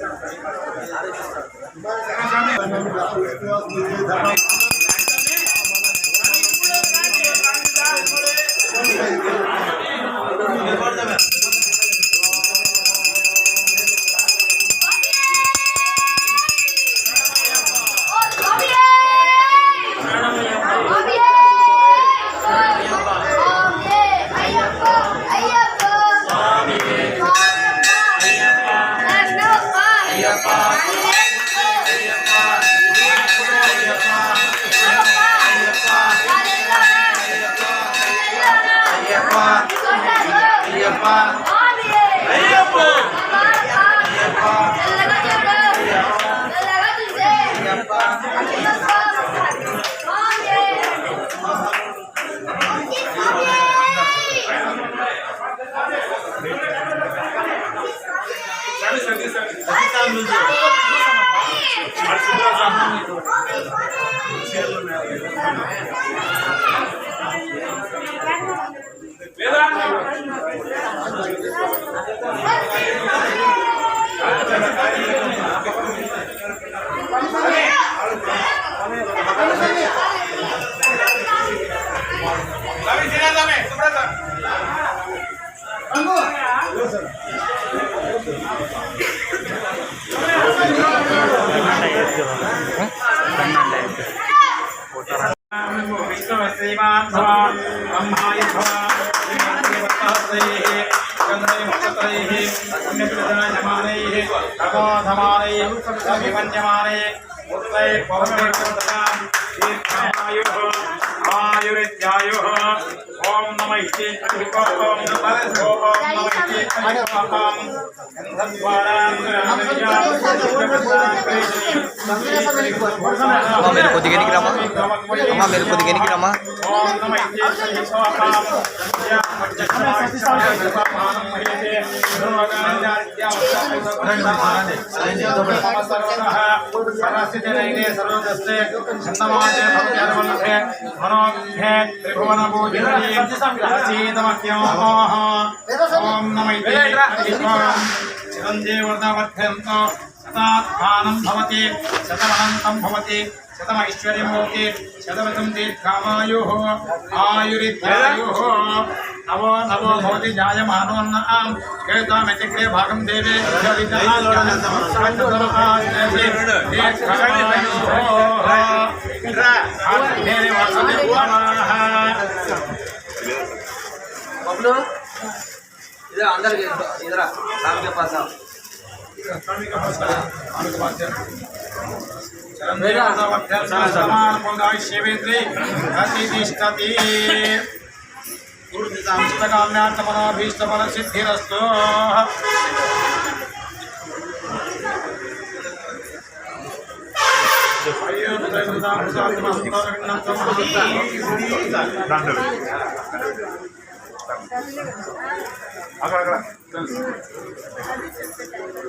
ما Vedanta Ayyappa అయ్యప్పో విష్ణుశ్రీమాన్ తమోధమానైः అభిమన్యమానైः ఉత్తైः పవనైः దీర్ఘాయుః ఆయురిత్యాయుః ఓం నమ ఇతి ఓం నమ ఓం నమ ఇతి ఓం అమ్మ మీరు కొద్దిగా ఎనికి రమ్మా అమ్మా మీరు కొద్దిగా ఎనికి రమ్మా ఓం నమ ఇతి ఓం నమ చిరంజీవర్ధవర్ధంతో శతాత్మానం భవతి శతమనంతం భవతి శతమైశ్వర్యమూర్తి శతవతం దీర్ఘామాయు ఆయురిద్యాయు నవో నవో భవతి జాయమానోన్నాం కేతామితిక్రే భాగం దేవే బబ్లు ఇదే అందరికి ఇదరా సామిక పాస సిద్ధిరస్తు అక్కడ అక్కడ పట్టుకో స్వామి స్వామి పట్టుకో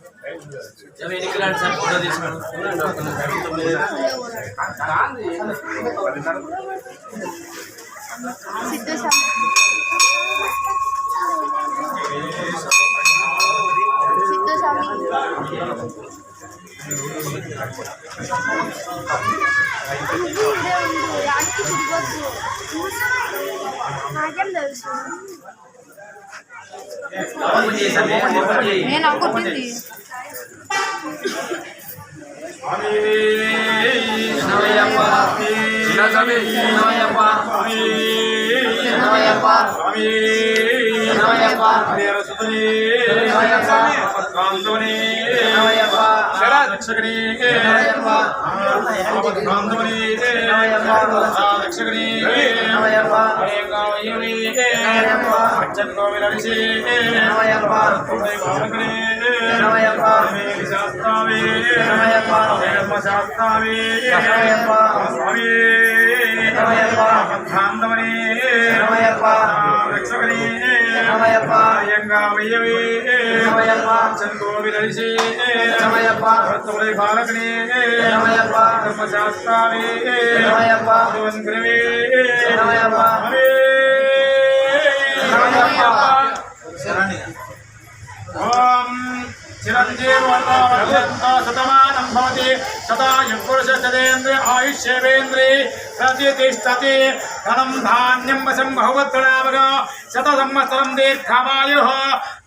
అంటే సార్ సిద్ధు నాకేం తెలుసు నేను అనుకుంటుంది. చిన్నవయ్యప్ప చిన్నస్వామి చిన్నవయ్యప్ప చిన్నవయ్యప్ప చిన్నవయ్యప్ప ఓం శతమానం భవతి శతాయుపురుషేంద్రియ ఆయుష్యేవేంద్రి ప్రతిష్టతి ధనం ధాన్యం వశం బహువత్తునామగ శత సంవత్సరం దీర్ఘమాయు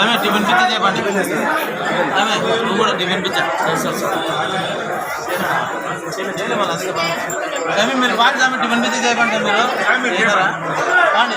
ఆమె టిఫిన్ పిచ్చ చెప్పండి ఆమె నువ్వు కూడా టిఫిన్ పిచ్చ ఆమె మీరు పాడి ఆమె టిఫిన్ పిచ్చ చెప్పండి మీరు చేస్తారా? పాండి